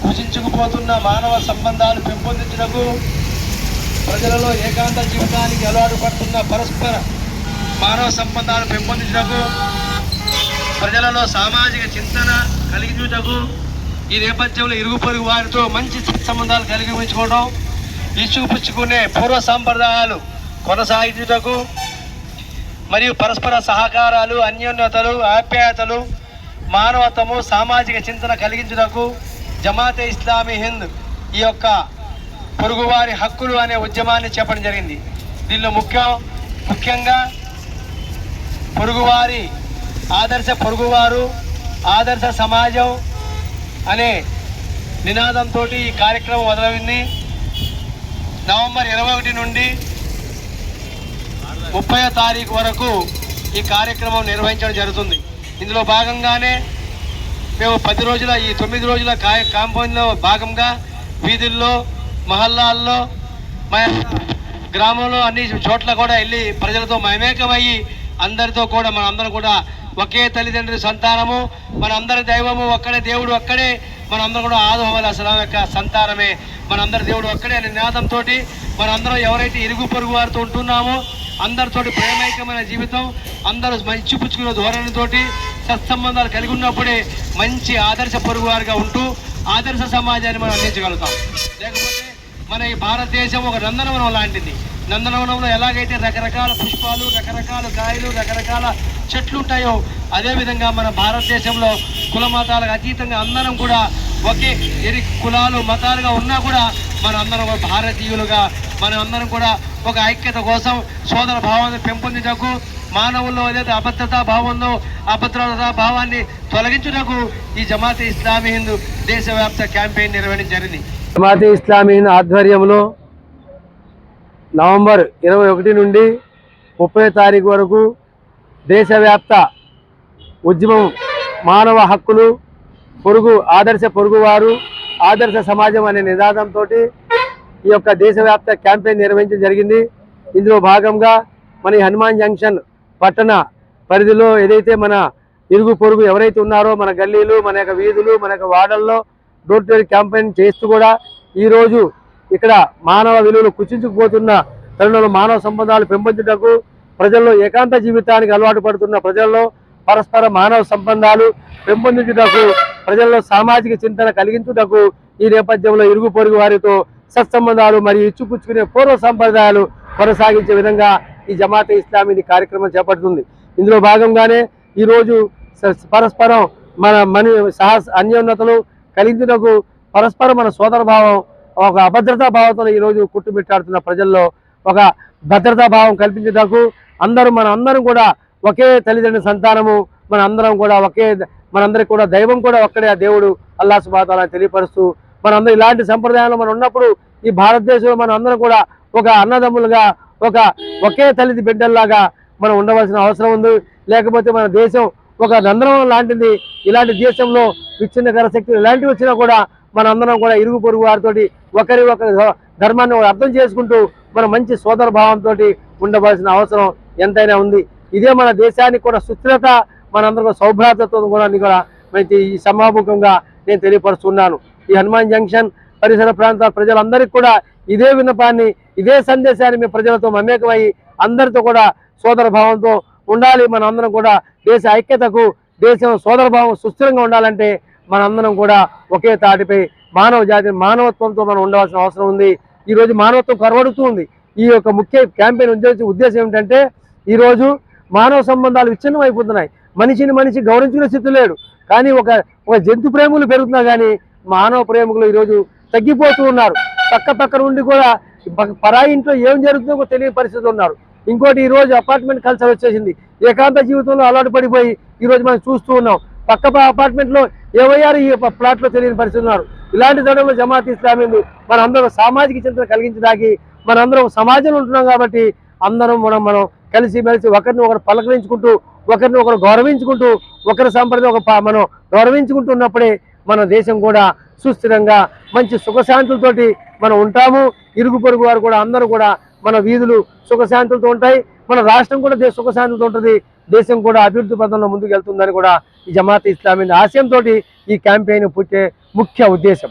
సూచించుకుపోతున్న మానవ సంబంధాలు పెంపొందించడకు ప్రజలలో ఏకాంత జీవితానికి అలవాటు పడుతున్న పరస్పర మానవ సంబంధాలు పెంపొందించడకు ప్రజలలో సామాజిక చింతన కలిగించుటకు ఈ నేపథ్యంలో ఇరుగు పొరుగు వారితో మంచి సంబంధాలు కలిగి ఉంచుకోవడం ఇచ్చుకుపుచ్చుకునే పూర్వ సాంప్రదాయాలు కొనసాగించుటకు మరియు పరస్పర సహకారాలు అన్యోన్యతలు ఆప్యాయతలు మానవత్వము సామాజిక చింతన కలిగించుటకు జమాతే ఇస్లామీ హింద్ ఈ యొక్క పొరుగువారి హక్కులు అనే ఉద్యమాన్ని చేపడం జరిగింది. దీనిలో ముఖ్యం ముఖ్యంగా పొరుగువారి ఆదర్శ పొరుగువారు ఆదర్శ సమాజం అనే నినాదంతో ఈ కార్యక్రమం మొదలైంది. నవంబర్ ఇరవై ఒకటి నుండి ముప్పై తారీఖు వరకు ఈ కార్యక్రమం నిర్వహించడం జరుగుతుంది. ఇందులో భాగంగానే మేము పది రోజుల ఈ తొమ్మిది రోజుల కా కాంపౌండ్లో భాగంగా వీధుల్లో మహల్లాల్లో మా గ్రామంలో అన్ని చోట్ల కూడా వెళ్ళి ప్రజలతో మమేకమయ్యి అందరితో కూడా మనందరం కూడా ఒకే తల్లిదండ్రుల సంతానము మనందరి దైవము ఒక్కడే దేవుడు ఒక్కడే మనందరం కూడా ఆదోహల అసలాం యొక్క సంతానమే. మనందరి దేవుడు ఒక్కడే అనే నినాదంతో మనందరం ఎవరైతే ఇరుగు పొరుగు వారితో ఉంటున్నామో అందరితోటి ప్రేమైకమైన జీవితం అందరూ మంచి పుచ్చుకునే ధోరణితోటి సత్సంబంధాలు కలిగి ఉన్నప్పుడే మంచి ఆదర్శ పొరుగువారిగా ఉంటూ ఆదర్శ సమాజాన్ని మనం అందించగలుగుతాం. లేకపోతే మన ఈ భారతదేశం ఒక నందనవనం లాంటిది. నందనవనంలో ఎలాగైతే రకరకాల పుష్పాలు రకరకాల కాయలు రకరకాల చెట్లు ఉంటాయో అదేవిధంగా మన భారతదేశంలో కుల మతాలకు అతీతంగా అందరం కూడా ఒకే ఎరి కులాలు మతాలుగా ఉన్నా కూడా మన అందరం ఒక భారతీయులుగా మనం అందరం కూడా ఒక ఐక్యత కోసం సోదర భావాన్ని పెంపొందించకు మానవుల్లో ఏదైతే అభద్రతా భావం అభద్రతా భావాన్ని తొలగించుటకు ఈ జమాతే ఇస్లామీ హిందూ దేశవ్యాప్త క్యాంపెయిన్ నిర్వహించడం జరిగింది. జమాతే ఇస్లామీ హింద్ ఆధ్వర్యంలో నవంబర్ ఇరవై ఒకటి నుండి ముప్పై తారీఖు వరకు దేశవ్యాప్త ఉద్యమం మానవ హక్కులు పొరుగు ఆదర్శ పొరుగువారు ఆదర్శ సమాజం అనే నినాదంతో ఈ యొక్క దేశవ్యాప్త క్యాంపెయిన్ నిర్వహించడం జరిగింది. ఇందులో భాగంగా మన హనుమాన్ జంక్షన్ పట్టణ పరిధిలో ఏదైతే మన ఇరుగు పొరుగు ఎవరైతే ఉన్నారో మన గల్లీలు మన యొక్క వీధులు మన యొక్క వాడల్లో డోర్ టు డోర్ క్యాంపెయిన్ చేస్తూ కూడా ఈరోజు ఇక్కడ మానవ విలువలు కుచించుకుపోతున్న తరుణంలో మానవ సంబంధాలు పెంపొందుటకు ప్రజల్లో ఏకాంత జీవితానికి అలవాటు పడుతున్న ప్రజల్లో పరస్పర మానవ సంబంధాలు పెంపొందించుటకు ప్రజల్లో సామాజిక చింతన కలిగించుటకు ఈ నేపథ్యంలో ఇరుగు పొరుగు వారితో సత్సంబంధాలు మరియు ఇచ్చిపుచ్చుకునే పూర్వ సంప్రదాయాలు కొనసాగించే విధంగా ఈ జమాతే ఇస్లామీ కార్యక్రమం చేపడుతుంది. ఇందులో భాగంగానే ఈరోజు పరస్పరం మన మని సహ అన్యోన్నతలు కలిగించుటకు పరస్పరం మన సోదర భావం ఒక అభద్రతా భావంతో ఈరోజు కుట్టుమిట్టాడుతున్న ప్రజల్లో ఒక భద్రతా భావం కల్పించుటకు అందరూ మన అందరం కూడా ఒకే తల్లిదండ్రుల సంతానము మన అందరం కూడా ఒకే మనందరికి కూడా దైవం కూడా ఒక్కడే ఆ దేవుడు అల్లా సుబాతాల తెలియపరుస్తూ మనందరం ఇలాంటి సంప్రదాయంలో మనం ఉన్నప్పుడు ఈ భారతదేశంలో మనం అందరం కూడా ఒక అన్నదమ్ములుగా ఒక ఒకే తల్లిది బిడ్డల్లాగా మనం ఉండవలసిన అవసరం ఉంది. లేకపోతే మన దేశం ఒక రంధ్రం లాంటిది. ఇలాంటి దేశంలో విచ్ఛిన్నకర శక్తులు ఇలాంటివి వచ్చినా కూడా మన అందరం కూడా ఇరుగు పొరుగు వారితోటి ఒకరి ఒకరి ధర్మాన్ని అర్థం చేసుకుంటూ మన మంచి సోదర భావంతో ఉండవలసిన అవసరం ఎంతైనా ఉంది. ఇదే మన దేశానికి కూడా సుస్థిరత మనందరం సౌభ్రాతత్వం కూడా అని కూడా మరి ఈ సమాముఖంగా నేను తెలియపరుస్తున్నాను. ఈ హనుమాన్ జంక్షన్ పరిసర ప్రాంత ప్రజలందరికీ కూడా ఇదే విన్నపాన్ని ఇదే సందేశాన్ని మీ ప్రజలతో మమేకమై అందరితో కూడా సోదర భావంతో ఉండాలి. మన అందరం కూడా దేశ ఐక్యతకు దేశం సోదరభావం సుస్థిరంగా ఉండాలంటే మనందరం కూడా ఒకే తాటిపై మానవ జాతి మానవత్వంతో మనం ఉండవలసిన అవసరం ఉంది. ఈరోజు మానవత్వం కరవడుతూ ఉంది. ఈ యొక్క ముఖ్య క్యాంపెయిన్ ఉద్దేశం ఉద్దేశం ఏమిటంటే ఈరోజు మానవ సంబంధాలు విచ్ఛిన్నం అయిపోతున్నాయి. మనిషిని మనిషి గౌరవించుకునే స్థితి లేడు కానీ ఒక ఒక జంతు ప్రేములు పెరుగుతున్నా కానీ మానవ ప్రేమికులు ఈరోజు తగ్గిపోతూ ఉన్నారు. పక్క పక్క నుండి కూడా ప- పరాయి ఇంట్లో ఏం జరుగుతుందో తెలియని పరిస్థితులు ఉన్నారు. ఇంకోటి ఈ రోజు అపార్ట్మెంట్ కల్చర్ వచ్చేసింది. ఏకాంత జీవితంలో అలవాటు పడిపోయి ఈ రోజు మనం చూస్తూ ఉన్నాం. పక్క అపార్ట్మెంట్లో అపార్ట్మెంట్లో ఈ ప్లాట్లో లో తెలియని పరిస్థితులు ఉన్నారు. ఇలాంటి తరుణంలో జమాత్ ఇస్లామీ మన అందరం సామాజిక చింతన కలిగించడానికి మనందరం సమాజంలో ఉంటున్నాం కాబట్టి అందరం మనం మనం కలిసి మెలిసి ఒకరిని ఒకరు పలకరించుకుంటూ ఒకరిని ఒకరు గౌరవించుకుంటూ ఒకరి సంప్రదాయం ఒక మనం గౌరవించుకుంటూ ఉన్నప్పుడే మన దేశం కూడా సుస్థిరంగా మంచి సుఖశాంతులతోటి మనం ఉంటాము. ఇరుగు పొరుగు వారు కూడా అందరూ కూడా మన వీధులు సుఖశాంతులతో ఉంటాయి. మన రాష్ట్రం కూడా దేశ సుఖశాంతులతో ఉంటుంది. దేశం కూడా అభివృద్ధి పథంలో ముందుకు వెళ్తుందని కూడా ఈ జమాత్ ఇస్లామీ ఆశయంతో ఈ క్యాంపెయిన్ పుట్టే ముఖ్య ఉద్దేశం.